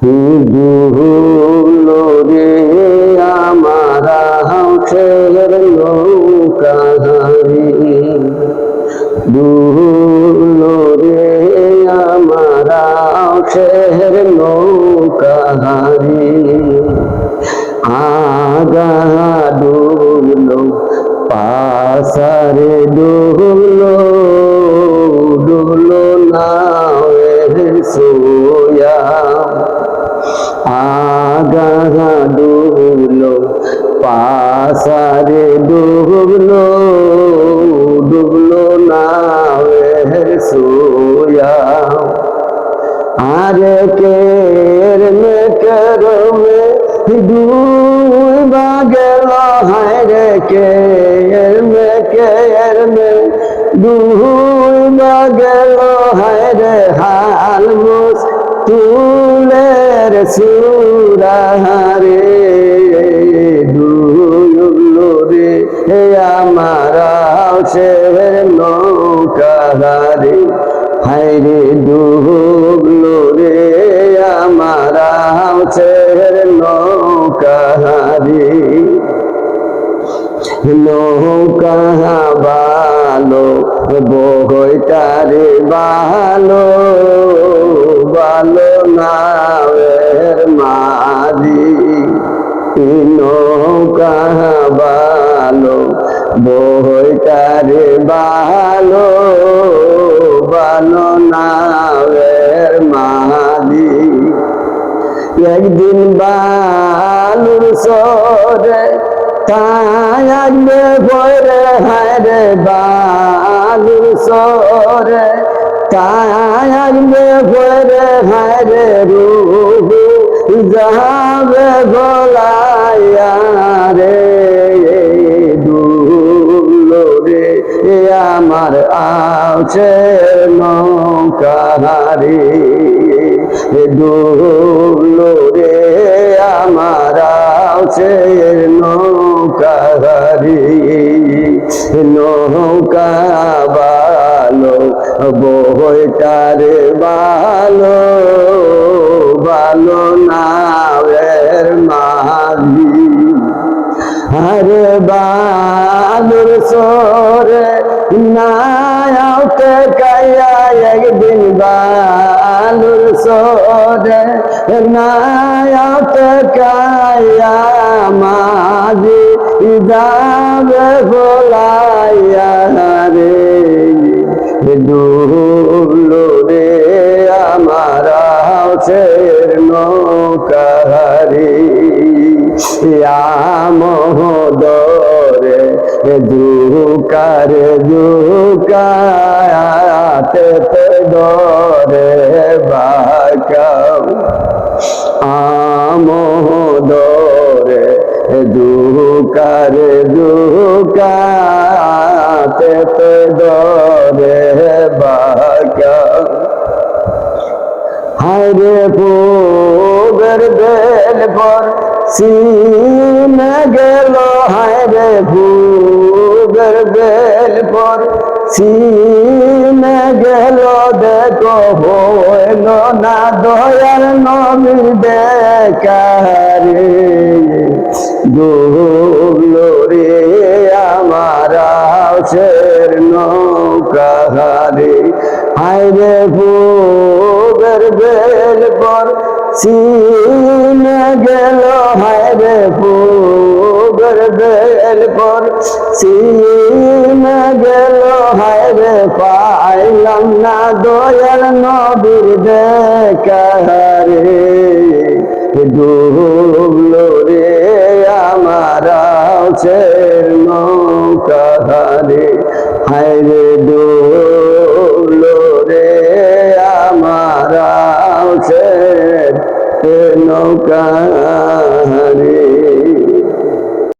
Tudo পাশারে ডুবলো ডুবলো নাওয়ের সোয়া আরে কের মে করমে ডুবা গেল হায় কের মে কের মে ডুবা গেল হায় রে হাল মুস তুলের সুরাহারে ডুবলো শের নৌকাহারে হাইরে ডুবলো রে আমার শের নৌকাহারে নৌকা বালো বইটারে বালো বালো নাওয়ের মাঝি। নৌকা বালো বইটারে বালো নাওয়ের মাঝি একদিন বালুর সরে থাকবে ভরে হারে বালুর সরে থাকবে ভরে হারে রুহু এ আমার আছে নৌকাহারি ডুবলো রে আমার আছে নৌকাহারি নৌকা বালো বইটারে বালো বালো নাওয়ের মাঝি আরে বালুর সোরে নায়াতে কায়া একদিন বালুর সোরে নায়াতে কায়া মাঝি যাবে ভোলাইয়া রে ডুবলো রে আমার শের নৌকাহারি মহোদরে দুকাতে দরে আমোদরে দুকার দরে বাকাও হায়রে ভোগের বেল পর সিন গেল হায়রে ভোগের বেল পর সিন গেল, দেখো হইল না দয়াল দেখারে রে। আমার নৌকাহারে ভোগের বেল পর সিন গেল হায়রে ভোগের সুখের পর সিনা গেল, হায় রে পাইলাম না দয়াল নবীর দেখারে। ডুবলো রে আমার আছে নৌকাহারে হায় রে ডুবলো রে আমার নৌকা